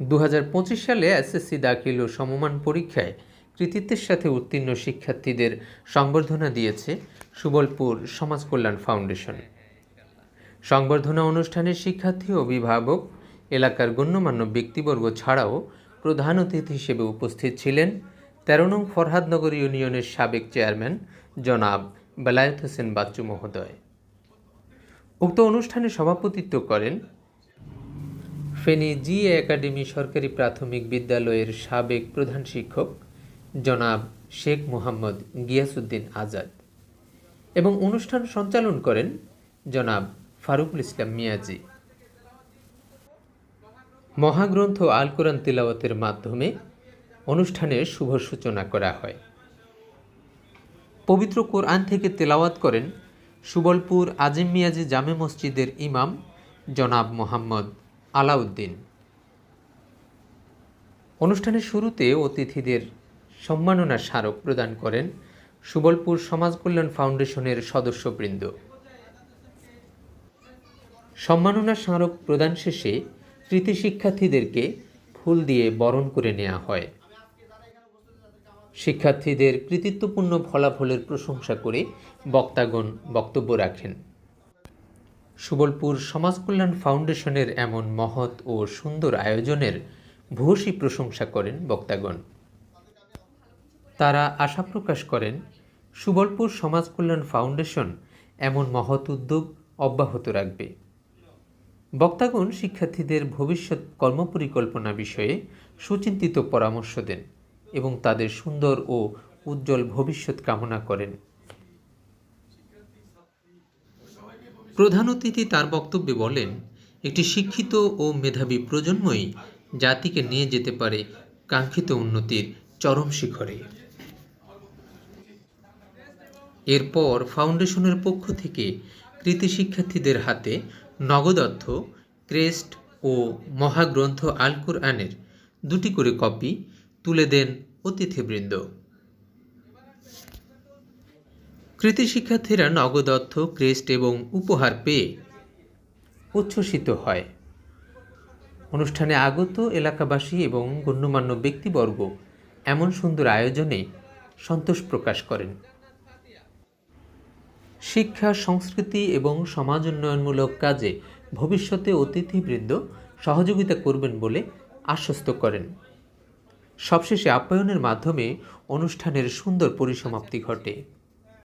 দু হাজার পঁচিশ সালে এসএসসি দাখিল ও সমমান পরীক্ষায় কৃতিত্বের সাথে উত্তীর্ণ শিক্ষার্থীদের সংবর্ধনা দিয়েছে সুবলপুর সমাজ কল্যাণ ফাউন্ডেশন। সংবর্ধনা অনুষ্ঠানে শিক্ষার্থী অভিভাবক, এলাকার গণ্যমান্য ব্যক্তিবর্গ ছাড়াও প্রধান অতিথি হিসেবে উপস্থিত ছিলেন তেরো নং ফরহাদনগর ইউনিয়নের সাবেক চেয়ারম্যান জনাব বেলায়েত হোসেন বাচ্চু মহোদয়। উক্ত অনুষ্ঠানে সভাপতিত্ব করেন ফেনী জি একাডেমি সরকারি প্রাথমিক বিদ্যালয়ের সাবেক প্রধান শিক্ষক জনাব শেখ মোহাম্মদ গিয়াসুদ্দিন আজাদ এবং অনুষ্ঠান সঞ্চালন করেন জনাব ফারুকুল ইসলাম মিয়াজি। মহাগ্রন্থ আল কোরআন তিলাওয়াতের মাধ্যমে অনুষ্ঠানের শুভ সূচনা করা হয়। পবিত্র কোরআন থেকে তেলাওয়াত করেন সুবলপুর আজিম মিয়াজি জামে মসজিদের ইমাম জনাব মোহাম্মদ আলাউদ্দিন। অনুষ্ঠানের শুরুতে অতিথিদের সম্মাননা স্মারক প্রদান করেন সুবলপুর সমাজ কল্যাণ ফাউন্ডেশনের সদস্যবৃন্দ। সম্মাননা স্মারক প্রদান শেষে কৃতি শিক্ষার্থীদেরকে ফুল দিয়ে বরণ করে নেওয়া হয়। শিক্ষার্থীদের কৃতিত্বপূর্ণ ফলাফলের প্রশংসা করে বক্তাগণ বক্তব্য রাখেন। সুবলপুর সমাজ কল্যাণ ফাউন্ডেশনের এমন মহৎ ও সুন্দর আয়োজনের ভূয়সী প্রশংসা করেন বক্তাগণ। তারা আশা প্রকাশ করেন, সুবলপুর সমাজ কল্যাণ ফাউন্ডেশন এমন মহৎ উদ্যোগ অব্যাহত রাখবে। বক্তাগণ শিক্ষার্থীদের ভবিষ্যৎ কর্মপরিকল্পনা বিষয়ে সুচিন্তিত পরামর্শ দেন এবং তাদের সুন্দর ও উজ্জ্বল ভবিষ্যৎ কামনা করেন। প্রধান অতিথি তার বক্তব্যে বলেন, একটি শিক্ষিত ও মেধাবী প্রজন্মই জাতিকে নিয়ে যেতে পারে কাঙ্ক্ষিত উন্নতির চরম শিখরে। এরপর ফাউন্ডেশনের পক্ষ থেকে কৃতি শিক্ষার্থীদের হাতে নগদ অর্থ, ক্রেস্ট ও মহাগ্রন্থ আল কুরআনের দুটি করে কপি তুলে দেন অতিথিবৃন্দ। কৃতি শিক্ষার্থীরা নগদ অর্থ, ক্রেস্ট এবং উপহার পেয়ে উচ্ছ্বসিত হয়। অনুষ্ঠানে আগত এলাকাবাসী এবং গণ্যমান্য ব্যক্তিবর্গ এমন সুন্দর আয়োজনে সন্তোষ প্রকাশ করেন। শিক্ষা, সংস্কৃতি এবং সমাজ উন্নয়নমূলক কাজে ভবিষ্যতে অতিথিবৃন্দ সহযোগিতা করবেন বলে আশ্বস্ত করেন। সবশেষে আপ্যায়নের মাধ্যমে অনুষ্ঠানের সুন্দর পরিসমাপ্তি ঘটে।